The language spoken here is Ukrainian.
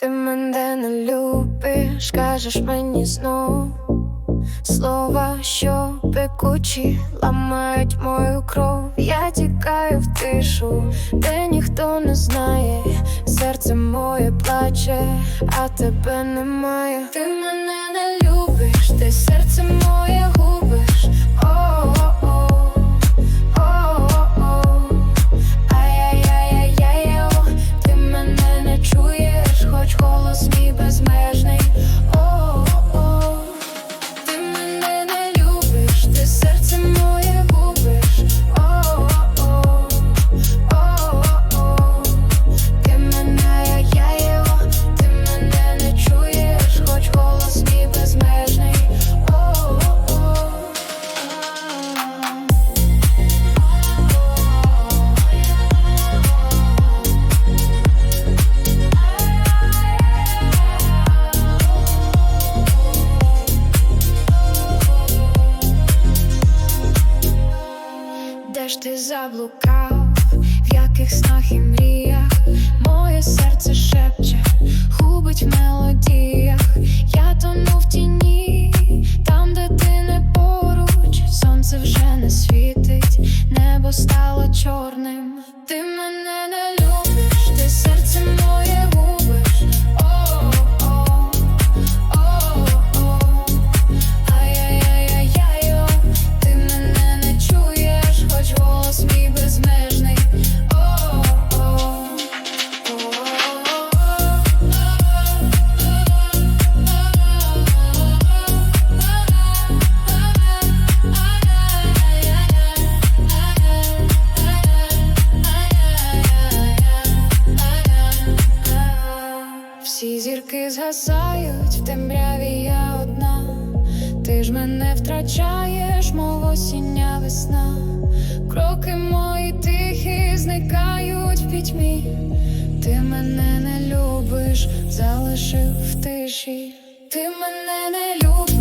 Ти мене не любиш, кажеш мені знов Слова, що пекучі, ламають мою кров. Я тікаю в тишу, де ніхто не знає, серце моє плаче, а тебе немає. Ти мене не любиш, ти серце моє ти заблукав, в яких снах і мріях. Моє серце шепче, губить в мелодіях, я тону в тіні, там, де ти не поруч, сонце вже не світить, небо стало чорним. Ти мене зірки згасають, в темряві я одна. Ти ж мене втрачаєш, мов осіння весна. Кроки мої тихі зникають в пітьмі. Ти мене не любиш, залишив в тиші. Ти мене не любиш.